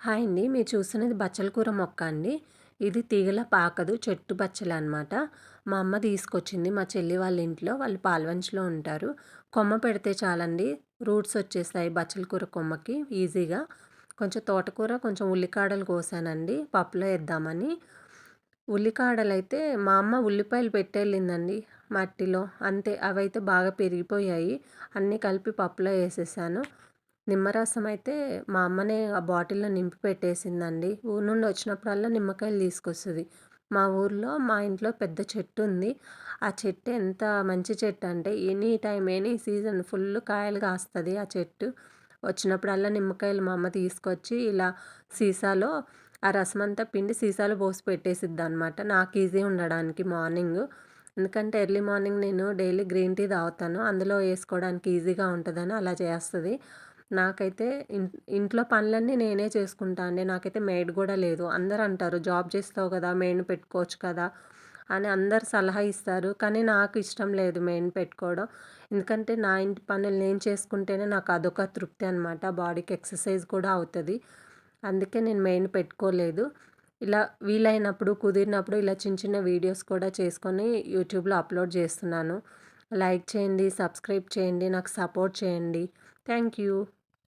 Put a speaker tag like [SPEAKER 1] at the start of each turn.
[SPEAKER 1] Hi అండి. మీరు చూస్తున్నది బచ్చల కూర మొక్క అండి. ఇది తీగల పాకదు చెట్టు బచ్చలు అనమాట మా అమ్మ తీసుకొచ్చింది. మా చెల్లి వాళ్ళ ఇంట్లో వాళ్ళు పాల్వంచులో ఉంటారు. కొమ్మ పెడితే చాలండి. రూట్స్ వచ్చేస్తాయి బచ్చల కూర కొమ్మకి ఈజీగా. కొంచెం తోటకూర కొంచెం ఉల్లికాడలు కోసానండి. పప్పులో వేద్దామని. ఉల్లికాడలు అయితే మా అమ్మ ఉల్లిపాయలు పెట్టేళ్ళిందండి మట్టిలో. అంతే అవైతే బాగా పెరిగిపోయాయి. అన్నీ కలిపి పప్పులో వేసేసాను. నిమ్మరసం అయితే మా అమ్మనే ఆ బాటిల్లో నింపి పెట్టేసిందండి. ఊరు నుండి వచ్చినప్పుడల్లా నిమ్మకాయలు తీసుకొస్తుంది. మా ఊర్లో మా ఇంట్లో పెద్ద చెట్టు ఉంది. ఆ చెట్టు ఎంత మంచి చెట్టు అంటే any time any season full కాయలు కాస్తుంది ఆ చెట్టు. వచ్చినప్పుడల్లా నిమ్మకాయలు మా అమ్మ తీసుకొచ్చి ఇలా సీసాలో ఆ రసం అంతా పిండి సీసాలో పోసి పెట్టేసిద్ది అనమాట నాకు ఈజీ ఉండడానికి మార్నింగ్. ఎందుకంటే ఎర్లీ మార్నింగ్ నేను డైలీ గ్రీన్ టీ తాగుతాను. అందులో వేసుకోవడానికి ఈజీగా ఉంటుందని అలా చేస్తుంది. నాకైతే ఇంట్లో పనులన్నీ నేనే చేసుకుంటా అండి. నాకైతే మెయిడ్ కూడా లేదు. అందరు అంటారు జాబ్ చేస్తావు కదా మెయిన్ పెట్టుకోవచ్చు కదా అని అందరు సలహా ఇస్తారు. కానీ నాకు ఇష్టం లేదు మెయిన్ పెట్టుకోవడం. ఎందుకంటే నా ఇంటి పనులు నేను చేసుకుంటేనే నాకు అదొక తృప్తి అనమాట బాడీకి ఎక్సర్సైజ్ కూడా అవుతుంది. అందుకే నేను మెయిన్ పెట్టుకోలేదు. ఇలా వీలైనప్పుడు కుదిరినప్పుడు ఇలా చిన్న చిన్న వీడియోస్ కూడా చేసుకొని యూట్యూబ్లో అప్లోడ్ చేస్తున్నాను. లైక్ చేయండి సబ్స్క్రైబ్ చేయండి నాకు సపోర్ట్ చేయండి. Thank you.